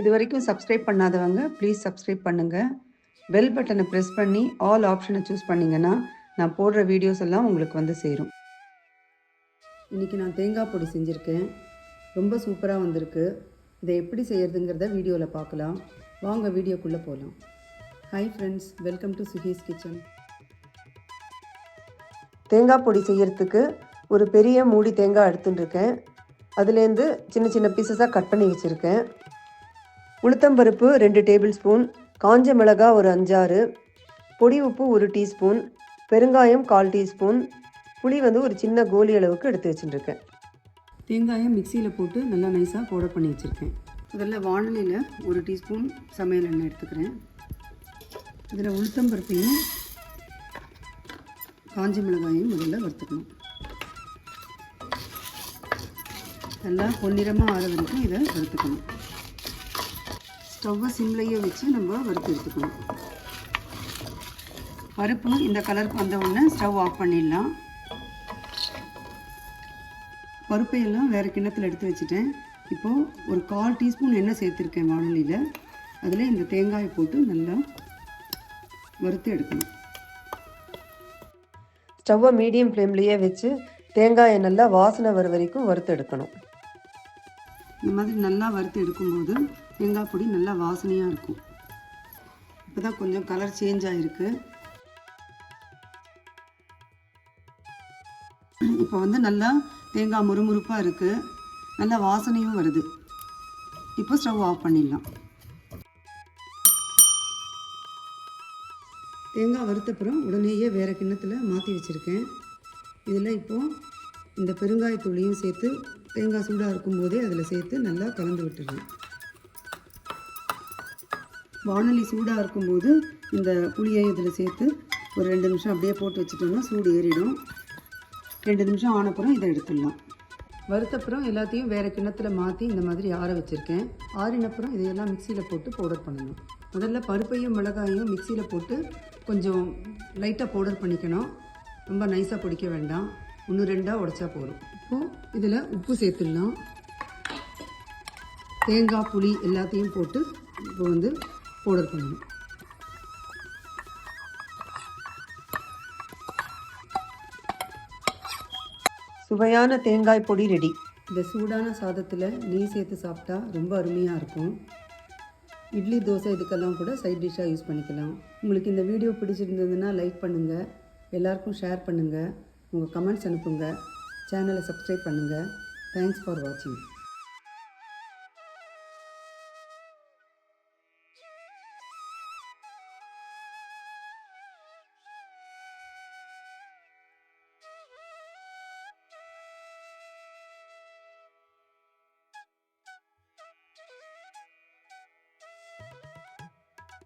இது வரைக்கும் சப்ஸ்கிரைப் பண்ணாதவங்க ப்ளீஸ் சப்ஸ்கிரைப் பண்ணுங்கள் பெல் பட்டனை ப்ரெஸ் பண்ணி ஆல் ஆப்ஷனை சூஸ் பண்ணிங்கன்னா நான் போடுற வீடியோஸ் எல்லாம் உங்களுக்கு வந்து சேரும். இன்றைக்கி நான் தேங்காய் பொடி செஞ்சுருக்கேன். ரொம்ப சூப்பராக வந்திருக்கு. இதை எப்படி செய்கிறதுங்கிறத வீடியோவில் பார்க்கலாம். வாங்க வீடியோக்குள்ளே போகலாம் hi friends welcome to Suhi's kitchen தேங்காய் பொடி செய்கிறதுக்கு ஒரு பெரிய மூடி தேங்காய் எடுத்துட்டுருக்கேன் அதுலேருந்து சின்ன சின்ன பீசஸாக கட் பண்ணி வச்சுருக்கேன். உளுத்தம்பருப்பு ரெண்டு டேபிள் ஸ்பூன் காஞ்ச மிளகாய் ஒரு அஞ்சாறு பொடி உப்பு ஒரு டீஸ்பூன் பெருங்காயம் கால் டீஸ்பூன். புளி வந்து ஒரு சின்ன கோலி அளவுக்கு எடுத்து வச்சுட்டுருக்கேன் தேங்காயை மிக்சியில் போட்டு நல்லா நைஸாக பவுடர் பண்ணி வச்சுருக்கேன். முதல்ல வானலியில் ஒரு டீஸ்பூன் சமையல் எண்ணெய் எடுத்துக்கிறேன். இதில் உளுத்தம்பருப்பையும் காஞ்ச மிளகாயும் முதல்ல வறுத்துக்கணும். நல்லா பொன்னிறமாக ஆற வரைக்கும் இதை வறுத்துக்கணும். ஸ்டவ்வை சிம்லையே வச்சு நம்ம வறுத்து எடுத்துக்கணும். பருப்பு இந்த கலருக்கு வந்த உடனே ஸ்டவ் ஆஃப் பண்ணிடலாம். பருப்பையெல்லாம் வேறு கிண்ணத்தில் எடுத்து வச்சுட்டேன். இப்போது ஒரு கால் டீஸ்பூன் எண்ணெய் சேர்த்துருக்கேன் வானலியில். அதில் இந்த தேங்காயை போட்டு நல்லா வறுத்து எடுக்கணும். ஸ்டவ்வை மீடியம் ஃப்ளேம்லேயே வச்சு தேங்காயை நல்லா வாசனை வர வரைக்கும் வறுத்து எடுக்கணும். இந்த மாதிரி நல்லா வறுத்து எடுக்கும்போது தேங்காய் பொடி நல்லா வாசனையாக இருக்கும். இப்போ தான் கொஞ்சம் கலர் சேஞ்ச் ஆகிருக்கு இப்போ வந்து நல்லா தேங்காய் முறுமுறுப்பாக இருக்குது நல்லா வாசனையும் வருது. இப்போ ஸ்டவ் ஆஃப் பண்ணிடலாம். தேங்காய் வறுத்தப்புறம் உடனேயே வேறு கிண்ணத்தில் மாற்றி வச்சுருக்கேன். இதில் இப்போது இந்த பெருங்காயத்தூளியும் சேர்த்து தேங்காய் சூடாக இருக்கும்போதே அதில் சேர்த்து நல்லா கலந்து விட்டுறேன் வானொலி சூடாக இருக்கும்போது இந்த புளியை இதில் சேர்த்து ஒரு ரெண்டு நிமிஷம் அப்படியே போட்டு வச்சுட்டோம்னா சூடு ஏறிடும். ரெண்டு நிமிஷம் ஆனப்புறம் இதை எடுத்துடலாம். வறுத்தப்புறம் எல்லாத்தையும் வேறு கிண்ணத்தில் மாற்றி இந்த மாதிரி ஆற வச்சுருக்கேன். ஆறினப்புறம் இதையெல்லாம் மிக்சியில் போட்டு பவுடர் பண்ணணும். முதல்ல பருப்பையும் மிளகாயும் மிக்சியில் போட்டு கொஞ்சம் லைட்டாக பவுடர் பண்ணிக்கணும். ரொம்ப நைஸாக பிடிக்க வேண்டாம். ஒன்று ரெண்டாக உடைச்சா போதும். இப்போது இதில் உப்பு சேர்த்துடலாம். தேங்காய் புளி எல்லாத்தையும் போட்டு இப்போ வந்து பவுடர் பண்ணணும் சுவையான தேங்காய் பொடி ரெடி. இந்த சூடான சாதத்தில் நெய் சேர்த்து சாப்பிட்டா ரொம்ப அருமையாக இருக்கும். இட்லி தோசை இதுக்கெல்லாம் கூட சைட் டிஷ்ஷாக யூஸ் பண்ணிக்கலாம். உங்களுக்கு இந்த வீடியோ பிடிச்சிருந்ததுன்னா லைக் பண்ணுங்கள் எல்லாருக்கும் ஷேர் பண்ணுங்கள் உங்கள் கமெண்ட்ஸ் அனுப்புங்க. சேனலை சப்ஸ்கிரைப் பண்ணுங்கள் தேங்க்ஸ் ஃபார் வாட்சிங்